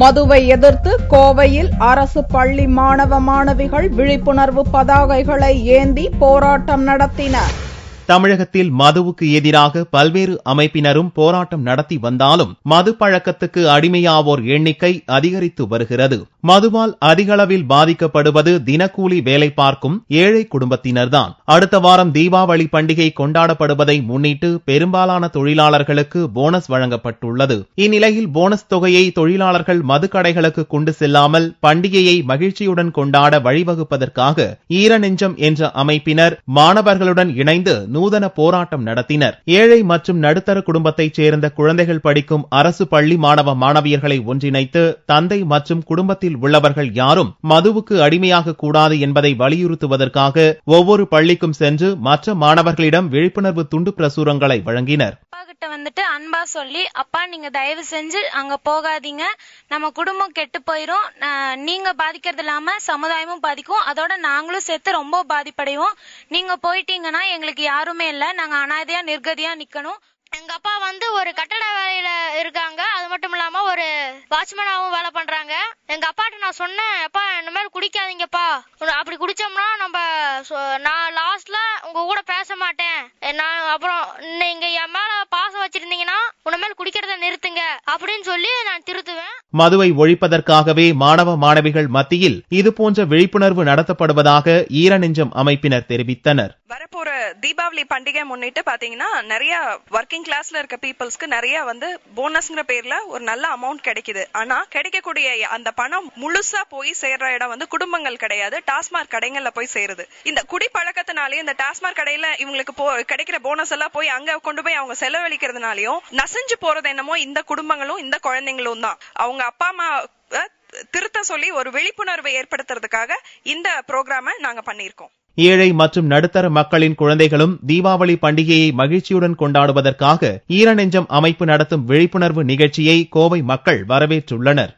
மதுவை எதிர்த்து கோவையில் அரசு பள்ளி மாணவ மாணவிகள் விழிப்புணர்வு பதாகைகளை ஏந்தி போராட்டம் நடத்தினர். தமிழகத்தில் மதுவுக்கு எதிராக பல்வேறு அமைப்பினரும் போராட்டம் நடத்தி வந்தாலும் மது பழக்கத்துக்கு அடிமையாவோர் எண்ணிக்கை அதிகரித்து வருகிறது. மதுவால் அதிகளவில் பாதிக்கப்படுவது தினக்கூலி வேலை பார்க்கும் ஏழை குடும்பத்தினர்தான். அடுத்த வாரம் தீபாவளி பண்டிகை கொண்டாடப்படுவதை முன்னிட்டு பெரும்பாலான தொழிலாளர்களுக்கு போனஸ் வழங்கப்பட்டுள்ளது. இந்நிலையில் போனஸ் தொகையை தொழிலாளர்கள் மதுக்கடைகளுக்கு கொண்டு செல்லாமல் பண்டிகையை மகிழ்ச்சியுடன் கொண்டாட வழிவகுப்பதற்காக ஈரநெஞ்சம் என்ற அமைப்பினர் மாணவர்களுடன் இணைந்து நூதன போராட்டம் நடத்தினர். ஏழை மற்றும் நடுத்தர குடும்பத்தைச் சேர்ந்த குழந்தைகள் படிக்கும் அரசு பள்ளி மாணவ மாணவியர்களை ஒன்றிணைத்து தந்தை மற்றும் குடும்பத்தில் உள்ளவர்கள் யாரும் மதுவுக்கு அடிமையாக கூடாது என்பதை வலியுறுத்துவதற்காக ஒவ்வொரு பள்ளிக்கும் சென்று மற்ற மாணவர்களிடம் விழிப்புணர்வு துண்டு பிரசுரங்களை வழங்கினர். வந்துட்டு அன்பா சொல்லி அப்பா நீங்க தயவு செஞ்சு அங்க போகாதீங்க. நம்ம குடும்பம் கெட்டு போயிரும். நீங்க பாதிக்கிறது இல்லாம சமுதாயமும் பாதிக்கும். அதோட நாங்களும் சேர்த்து ரொம்ப பாதிப்படைவோம். நீங்க போயிட்டீங்கன்னா எங்களுக்கு யாருமே இல்ல. நாங்க அனாதையா நிர்கதியா நிக்கணும். எங்க அப்பா வந்து ஒரு கட்டட வேலையில இருக்காங்க. அது மட்டும் இல்லாம ஒரு வாட்ச்மேனாவும் வேலை பண்றாங்க. எங்க அப்பாட்ட நான் சொன்னேன் அப்பா இந்த மாதிரி குடிக்காதீங்கப்பா. அப்படி குடிச்சோம்னா நம்ம நான் லாஸ்ட்ல உங்க கூட பேச மாட்டேன். நான் அப்புறம் நீங்க என் மேல அப்படின்னு சொல்லி நான் திருத்துவேன். மதுவை ஒழிப்பதற்காகவே மாணவ மாணவிகள் மத்தியில் இதுபோன்ற விழிப்புணர்வு நடத்தப்படுவதாக ஈரநெஞ்சம் அமைப்பினர் தெரிவித்தனர். வரப்போற தீபாவளி பண்டிகை முன்னிட்டு பாத்தீங்கன்னா நிறைய ஒர்க்கிங் கிளாஸ்ல இருக்க பீப்புள்ஸ்க்கு நிறைய வந்து போனஸ்ங்கிற பேர்ல ஒரு நல்ல அமௌண்ட் கிடைக்குது. ஆனா கிடைக்கக்கூடிய அந்த பணம் முழுசா போய் சேர்ற இடம் வந்து குடும்பங்கள் கிடையாது. டாஸ்மாக் கடைகள்ல போய் சேருது. இந்த குடி பழக்கத்தினாலே இந்த டாஸ்மாக் கடையில இவங்களுக்கு போ கிடைக்கிற போனஸ் எல்லாம் போய் அங்க கொண்டு போய் அவங்க செலவழிக்கிறதுனாலயும் நசிஞ்சு போறது என்னமோ இந்த குடும்பங்களும் இந்த குழந்தைங்களும் தான். அவங்க அப்பா அம்மா திருத்த சொல்லி ஒரு விழிப்புணர்வை ஏற்படுத்துறதுக்காக இந்த ப்ரோக்ராம நாங்க பண்ணியிருக்கோம். ஏழை மற்றும் நடுத்தர மக்களின் குழந்தைகளும் தீபாவளி பண்டிகையை மகிழ்ச்சியுடன் கொண்டாடுவதற்காக ஈரநெஞ்சம் அமைப்பு நடத்தும் விழிப்புணர்வு நிகழ்ச்சியை கோவை மக்கள் வரவேற்றுள்ளனர்.